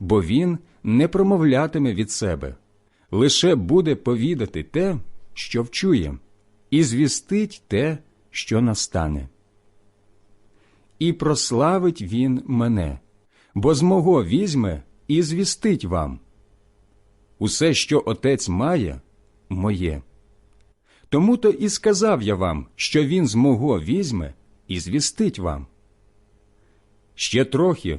бо він не промовлятиме від себе, лише буде повідати те, що вчує, і звістить те, що настане. І прославить він мене, бо з мого візьме і звістить вам. Усе, що отець має, моє. Тому то і сказав я вам, що він з мого візьме і звістить вам. Ще трохи,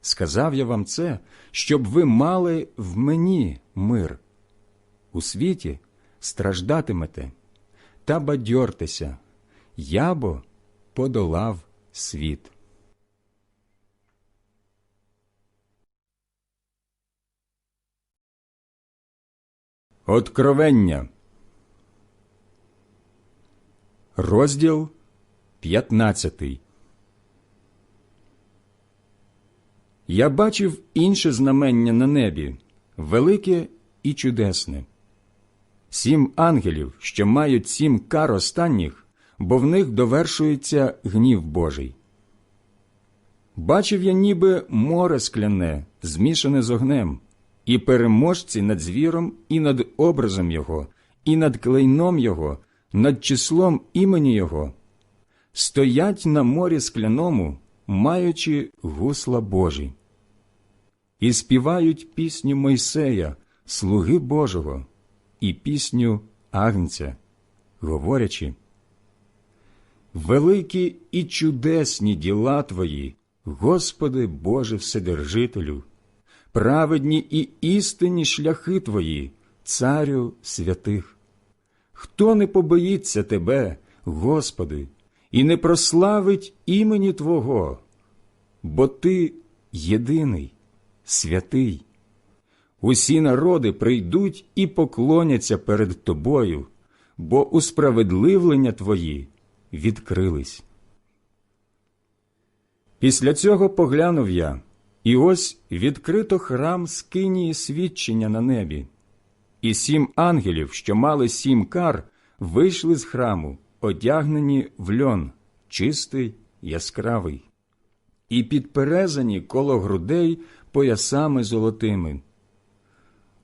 Сказав я вам це, щоб ви мали в мені мир. У світі страждатимете, та бадьортеся, я бо подолав світ. Откровення. Розділ 15 Я бачив інше знамення на небі, велике і чудесне. Сім ангелів, що мають сім кар останніх, бо в них довершується гнів Божий. Бачив я ніби море скляне, змішане з огнем, і переможці над звіром, і над образом його, і над клейном його, над числом імені Його, стоять на морі скляному, маючи гусла Божі, і співають пісню Мойсея, слуги Божого, і пісню Агнця, говорячи. Великі і чудесні діла Твої, Господи Боже Вседержителю, праведні і істинні шляхи Твої, Царю святих. Хто не побоїться Тебе, Господи, і не прославить імені Твого, бо Ти єдиний, святий. Усі народи прийдуть і поклоняться перед Тобою, бо усправедливлення Твої відкрились. Після цього поглянув я, і ось відкрито храм скинії свідчення на небі. І сім ангелів, що мали сім кар, вийшли з храму, одягнені в льон, чистий, яскравий, і підперезані коло грудей поясами золотими.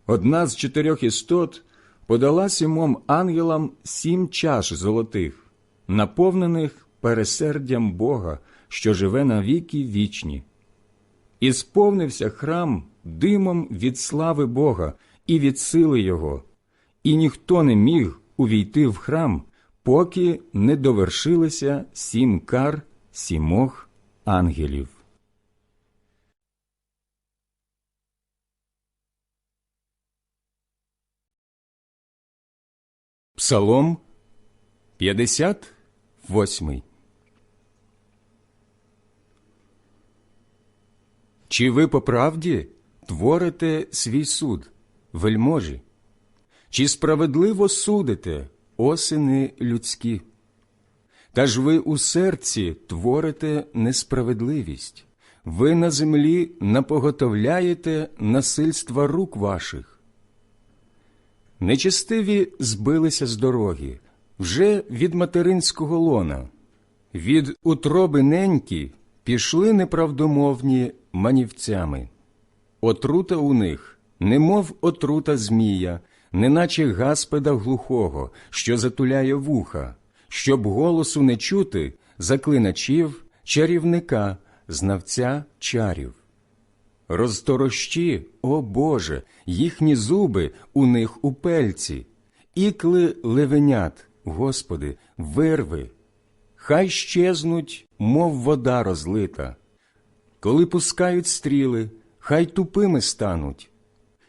Одна з чотирьох істот подала сімом ангелам сім чаш золотих, наповнених пересердям Бога, що живе на віки вічні. І сповнився храм димом від слави Бога і від сили Його, і ніхто не міг увійти в храм, поки не довершилися сім кар сімох ангелів. Псалом 58 Чи ви по правді творите свій суд, вельможі? Чи справедливо судите, осини людські? Та ж ви у серці творите несправедливість, ви на землі напоготовляєте насильства рук ваших. Нечестиві збилися з дороги вже від материнського лона, від утроби неньки пішли неправдомовні манівцями. Отрута у них, немов отрута змія, неначе гаспеда глухого, що затуляє вуха, щоб голосу не чути заклиначів, чарівника, знавця чарів. Розторощі, о Боже, їхні зуби у них у пельці, ікли левенят, Господи, вирви, хай щезнуть, мов вода розлита. Коли пускають стріли, хай тупими стануть,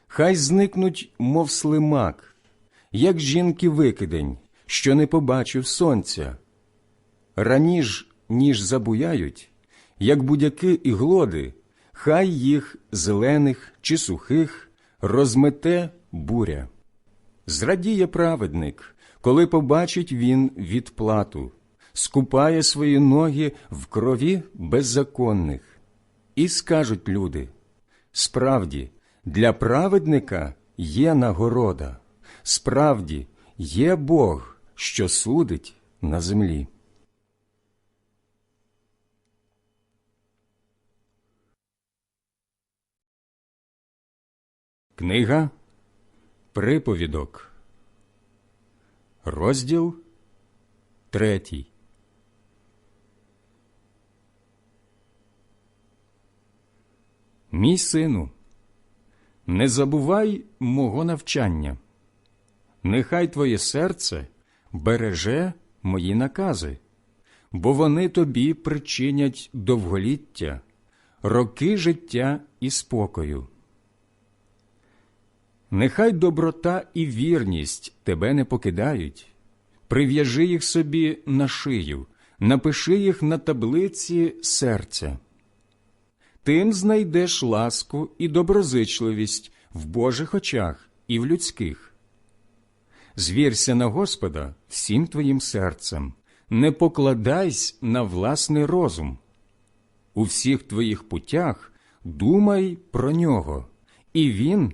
хай зникнуть, мов слимак, як жінки викидень, що не побачив сонця. Раніж, ніж забуяють, як будяки і глоди, хай їх зелених чи сухих розмете буря. Зрадіє праведник, коли побачить він відплату, скупає свої ноги в крові беззаконних. І скажуть люди справді, для праведника є нагорода, справді є Бог, що судить на землі. Книга Приповідок, розділ третій. Мій сину, не забувай мого навчання, нехай твоє серце береже мої накази, бо вони тобі причинять довголіття, роки життя і спокою. Нехай доброта і вірність тебе не покидають, прив'яжи їх собі на шию, напиши їх на таблиці серця. Тим знайдеш ласку і доброзичливість в Божих очах і в людських. Звірся на Господа всім твоїм серцем, не покладайся на власний розум. У всіх твоїх путях думай про нього, і він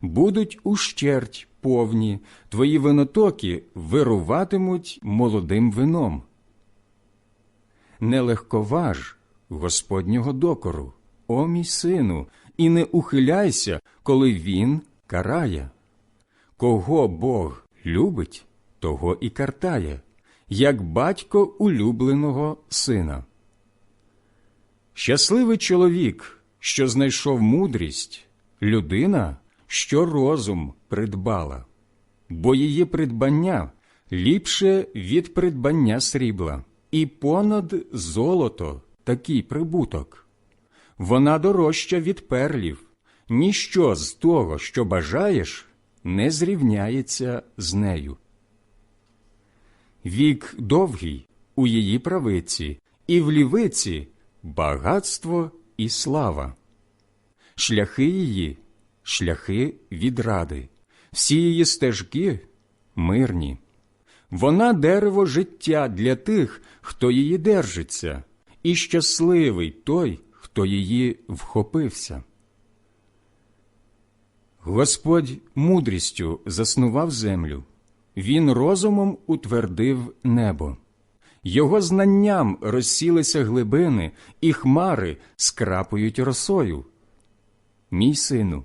будуть ущерть повні, твої винотоки вируватимуть молодим вином. Не легковаж Господнього докору, о мій сину, і не ухиляйся, коли він карає. Кого Бог любить, того і картає, як батько улюбленого сина. Щасливий чоловік, що знайшов мудрість, людина, що розум придбала, бо її придбання ліпше від придбання срібла, і понад золото такий прибуток. Вона дорожча від перлів, ніщо з того, що бажаєш, не зрівняється з нею. Вік довгий у її правиці, і в лівиці багатство і слава. Шляхи її шляхи відради, всі її стежки мирні. Вона дерево життя для тих, хто її держиться, і щасливий той, хто її вхопився. Господь мудрістю заснував землю, Він розумом утвердив небо. Його знанням розсілися глибини, і хмари скрапують росою. Мій сину,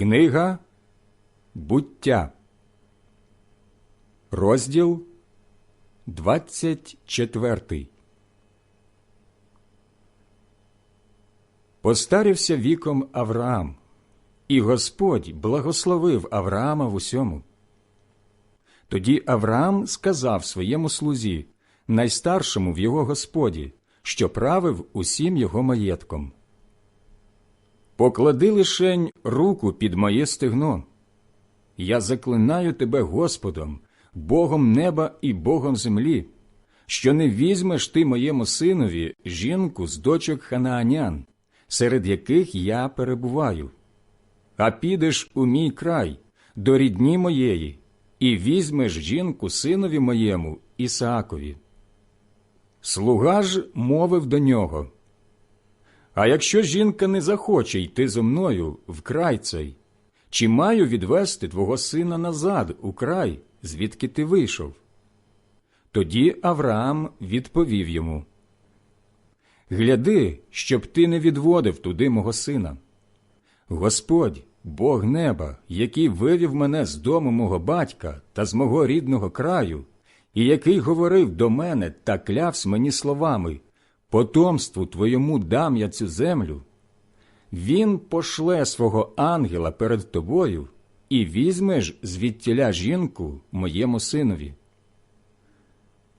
Книга Буття, розділ 24 Постарівся віком Авраам, і Господь благословив Авраама в усьому. Тоді Авраам сказав своєму слузі, найстаршому в його господі, що правив усім його маєтком. Поклади лишень руку під моє стегно. Я заклинаю тебе Господом, Богом неба і Богом землі, що не візьмеш ти моєму синові жінку з дочок ханаанян, серед яких я перебуваю, а підеш у мій край, до рідні моєї, і візьмеш жінку синові моєму Ісаакові. Слуга ж мовив до нього. А якщо жінка не захоче йти зо мною в край цей, чи маю відвести твого сина назад у край, звідки ти вийшов? Тоді Авраам відповів йому Гляди, щоб ти не відводив туди мого сина. Господь, Бог неба, який вивів мене з дому мого батька та з мого рідного краю, і який говорив до мене та клявсь мені словами Потомству твоєму дам я цю землю. Він пошле свого ангела перед тобою і візьмеш звідтіля жінку моєму синові.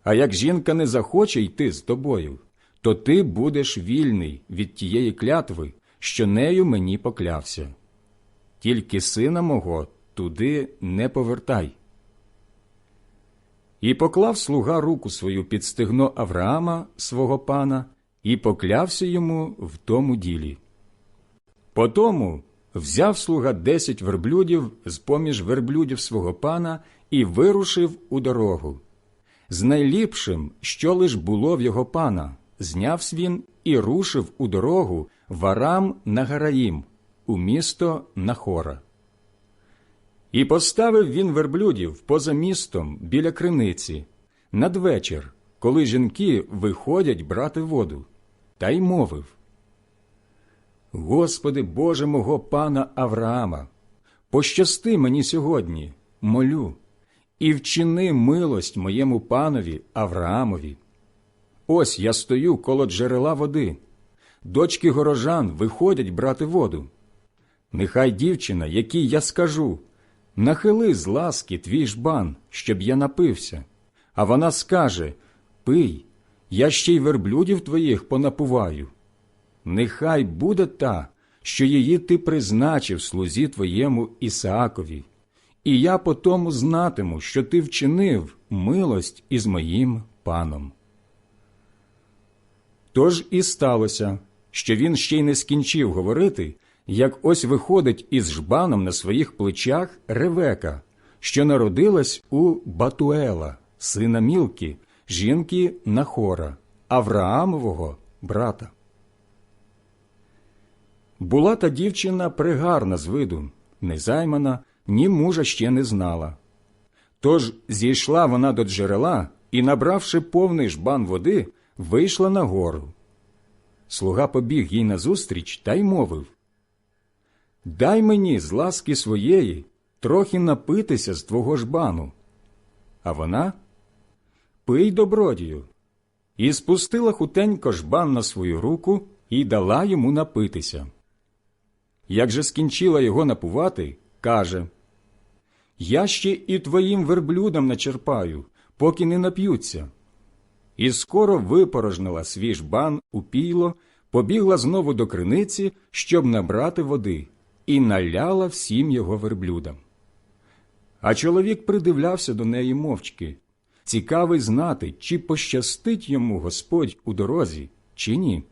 А як жінка не захоче йти з тобою, то ти будеш вільний від тієї клятви, що нею мені поклявся. Тільки сина мого туди не повертай. І поклав слуга руку свою під стегно Авраама, свого пана, і поклявся йому в тому ділі. Потому взяв слуга десять верблюдів з поміж верблюдів свого пана і вирушив у дорогу. З найліпшим, що лиш було в його пана, знявсь він і рушив у дорогу варам на Гараїм, у місто Нахора. І поставив він верблюдів поза містом біля криниці надвечір, коли жінки виходять брати воду, та й мовив Господи Боже мого пана Авраама, пощасти мені сьогодні, молю, і вчини милость моєму панові Авраамові. Ось я стою коло джерела води. Дочки горожан виходять брати воду. Нехай дівчина, якій я скажу, нахили з ласки твій жбан, щоб я напився. А вона скаже Пий, я ще й верблюдів твоїх понапуваю. Нехай буде та, що її ти призначив слузі твоєму Ісаакові, і я по тому знатиму, що ти вчинив милость із моїм паном. Тож і сталося, що він ще й не скінчив говорити, як ось виходить із жбаном на своїх плечах Ревека, що народилась у Батуела, сина Мілки, жінки Нахора, Авраамового брата. Була та дівчина пригарна з виду, незаймана, ні мужа ще не знала. Тож зійшла вона до джерела і, набравши повний жбан води, вийшла на гору. Слуга побіг їй назустріч та й мовив Дай мені з ласки своєї трохи напитися з твого жбану. А вона Пий добродію. І спустила хутенько жбан на свою руку і дала йому напитися. Як же скінчила його напувати, каже Я ще і твоїм верблюдам начерпаю, поки не нап'ються. І скоро випорожнила свій жбан у пійло, побігла знову до криниці, щоб набрати води, і наляла всім його верблюдам. А чоловік придивлявся до неї мовчки, цікавий знати, чи пощастить йому Господь у дорозі, чи ні.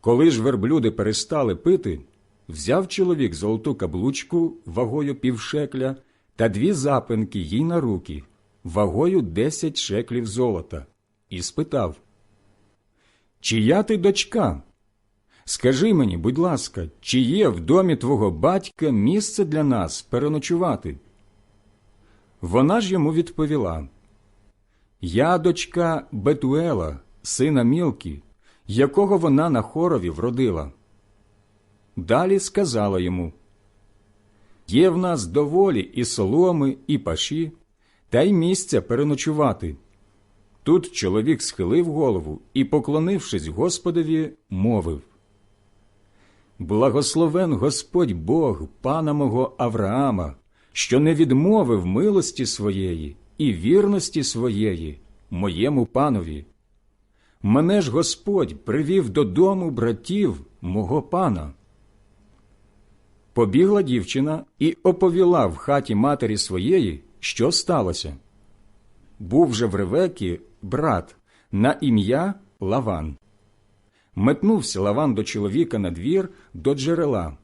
Коли ж верблюди перестали пити, взяв чоловік золоту каблучку вагою півшекля та дві запинки їй на руки, вагою десять шеклів золота, і спитав Чия ти дочка? Скажи мені, будь ласка, чи є в домі твого батька місце для нас переночувати? Вона ж йому відповіла Я дочка Бетуела, сина Мілки, якого вона на хорові вродила. Далі сказала йому Є в нас доволі і соломи, і паші, та й місця переночувати. Тут чоловік схилив голову і, поклонившись Господові, мовив Благословен Господь Бог, пана мого Авраама, що не відмовив милості своєї і вірності своєї моєму панові. Мене ж Господь привів додому братів мого пана. Побігла дівчина і оповіла в хаті матері своєї, що сталося. Був же в Ревекі брат на ім'я Лаван. Метнувся Лаван до чоловіка на двір до джерела.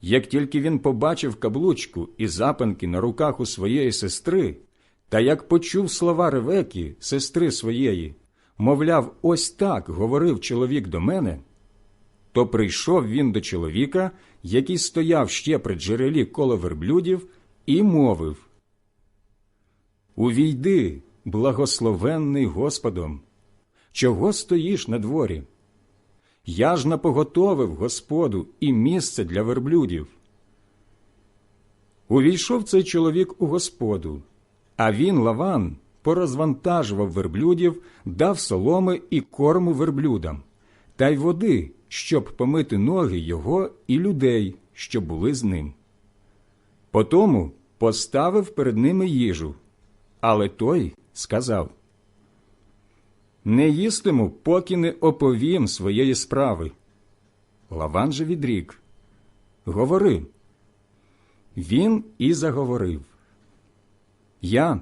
Як тільки він побачив каблучку і запинки на руках у своєї сестри, та як почув слова Ревекі, сестри своєї, мовляв, ось так говорив чоловік до мене, то прийшов він до чоловіка, який стояв ще при джерелі коло верблюдів, і мовив Увійди, благословенний Господом, чого стоїш на дворі? Я ж напоготовив Господу і місце для верблюдів. Увійшов цей чоловік у Господу, а він, Лаван, порозвантажував верблюдів, дав соломи і корму верблюдам, та й води, щоб помити ноги його і людей, що були з ним. Потому поставив перед ними їжу, але той сказав Не їстиму, поки не оповім своєї справи. Лаван же відрік Говори. Він і заговорив Я,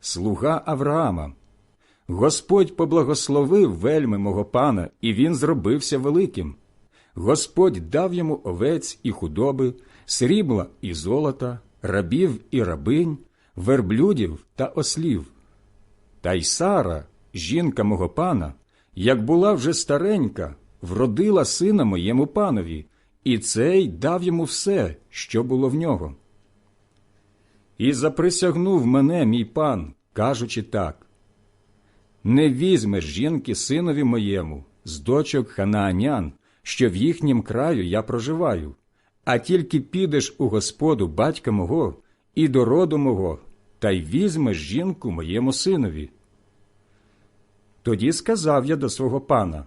слуга Авраама. Господь поблагословив вельми мого пана, і він зробився великим. Господь дав йому овець і худоби, срібла і золота, рабів і рабинь, верблюдів та ослів. Та й Сара, жінка мого пана, як була вже старенька, вродила сина моєму панові, і цей дав йому все, що було в нього. І заприсягнув мене мій пан, кажучи так не візьмеш жінки синові моєму з дочок ханаанян, що в їхнім краю я проживаю, а тільки підеш у господу батька мого і до роду мого, та й візьмеш жінку моєму синові. Тоді сказав я до свого пана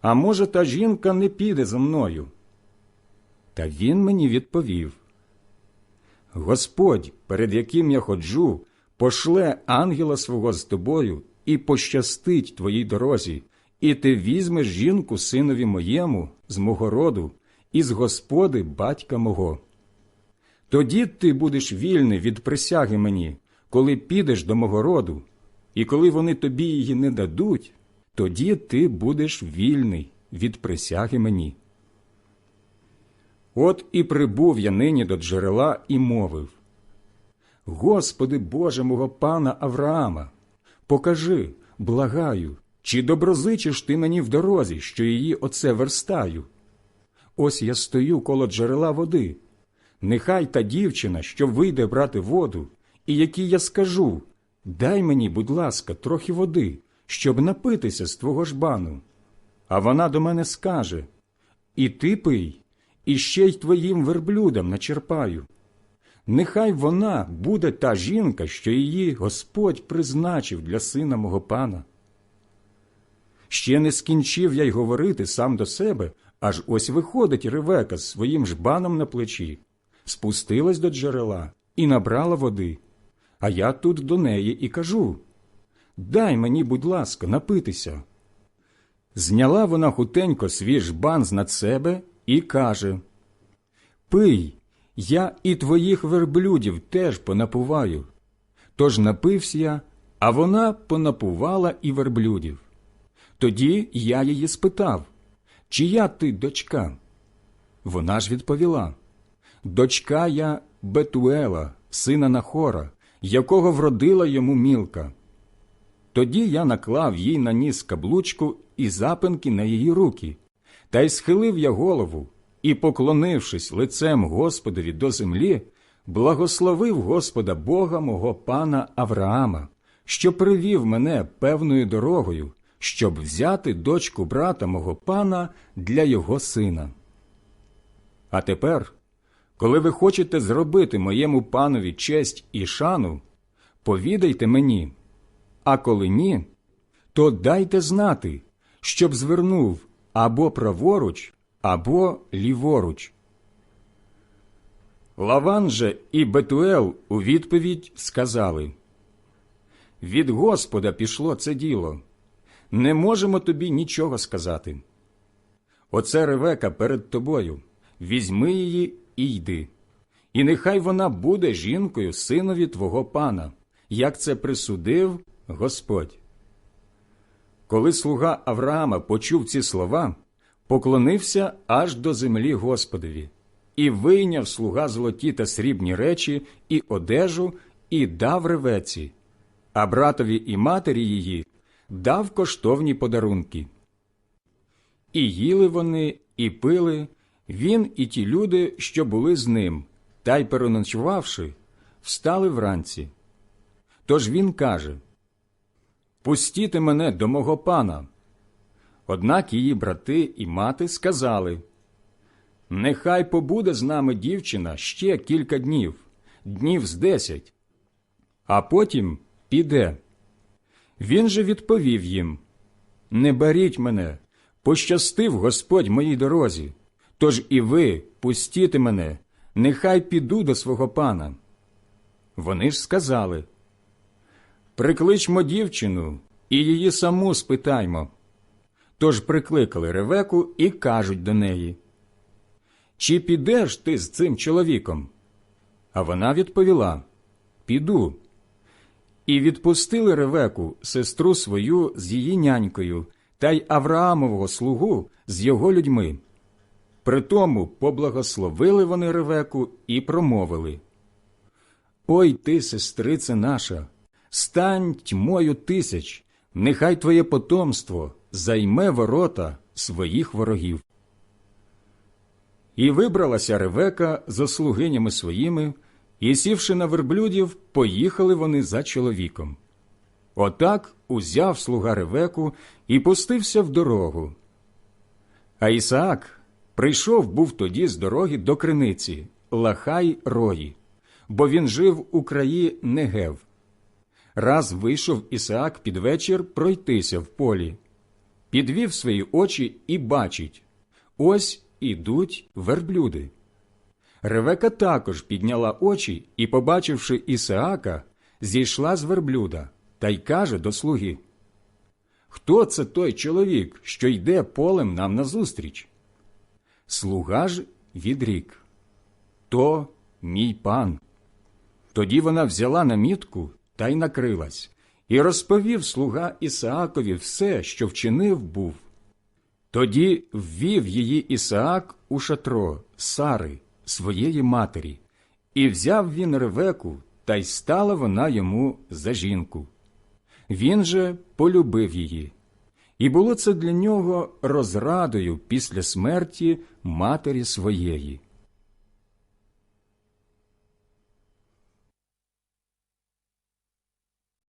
А може, та жінка не піде за мною? Та він мені відповів Господь, перед яким я ходжу, пошле ангела свого з тобою і пощастить твоїй дорозі, і ти візьмеш жінку синові моєму з мого роду, і з господи батька мого. Тоді ти будеш вільний від присяги мені, коли підеш до мого роду, і коли вони тобі її не дадуть, тоді ти будеш вільний від присяги мені. От і прибув я нині до джерела і мовив Господи Боже мого пана Авраама, покажи, благаю, чи доброзичиш ти мені в дорозі, що її оце верстаю? Ось я стою коло джерела води. Нехай та дівчина, що вийде брати воду, і якій я скажу дай мені, будь ласка, трохи води, щоб напитися з твого жбану. А вона до мене скаже І ти пий, і ще й твоїм верблюдам начерпаю. Нехай вона буде та жінка, що її Господь призначив для сина мого пана. Ще не скінчив я й говорити сам до себе, аж ось виходить Ревека з своїм жбаном на плечі, спустилась до джерела і набрала води. А я тут до неї і кажу Дай мені, будь ласка, напитися. Зняла вона хутенько свій жбан з над себе і каже Пий, я і твоїх верблюдів теж понапуваю. Тож напився я, а вона понапувала і верблюдів. Тоді я її спитав, чия ти дочка? Вона ж відповіла Дочка я Бетуела, сина Нахора, якого вродила йому мілка. Тоді я наклав їй на ніс каблучку і запинки на її руки, та й схилив я голову і, поклонившись лицем Господові до землі, благословив Господа Бога мого пана Авраама, що привів мене певною дорогою, щоб взяти дочку брата мого пана для його сина. А тепер, коли ви хочете зробити моєму панові честь і шану, повідайте мені, а коли ні, то дайте знати, щоб звернув або праворуч, або ліворуч. Лаван же і Бетуел у відповідь сказали Від Господа пішло це діло. Не можемо тобі нічого сказати. Оце Ревека перед тобою. Візьми її і йди. І нехай вона буде жінкою синові твого пана, як це присудив Господь. Коли слуга Авраама почув ці слова, поклонився аж до землі Господові, і вийняв слуга золоті та срібні речі і одежу, і дав ревеці, а братові і матері її дав коштовні подарунки. І їли вони, і пили, він і ті люди, що були з ним, та й переночувавши, встали вранці. Тож він каже Пустіте мене до мого пана. Однак її брати і мати сказали Нехай побуде з нами дівчина ще кілька днів, днів з десять, а потім піде. Він же відповів їм Не беріть мене, пощастив Господь моїй дорозі, тож і ви пустіте мене, нехай піду до свого пана. Вони ж сказали Прикличмо дівчину і її саму спитаймо. Тож прикликали Ревеку і кажуть до неї Чи підеш ти з цим чоловіком? А вона відповіла Піду. І відпустили Ревеку, сестру свою з її нянькою, та й Авраамового слугу з його людьми. Притому поблагословили вони Ревеку і промовили Ой ти, сестрице наша, стань тьмою тисяч, нехай твоє потомство займе ворота своїх ворогів. І вибралася Ревека за слугинями своїми, і, сівши на верблюдів, поїхали вони за чоловіком. Отак узяв слуга Ревеку і пустився в дорогу. А Ісаак прийшов був тоді з дороги до криниці Лахай Рої, бо він жив у краї Негев. Раз вийшов Ісаак під вечір пройтися в полі, підвів свої очі і бачить ось ідуть верблюди. Ревека також підняла очі і, побачивши Ісаака, зійшла з верблюда та й каже до слуги Хто це той чоловік, що йде полем нам назустріч? Слуга ж відрік То мій пан. Тоді вона взяла намітку та й накрилась, і розповів слуга Ісаакові все, що вчинив був. Тоді ввів її Ісаак у шатро Сари, своєї матері, і взяв він ревеку, та й стала вона йому за жінку. Він же полюбив її, і було це для нього розрадою після смерті матері своєї.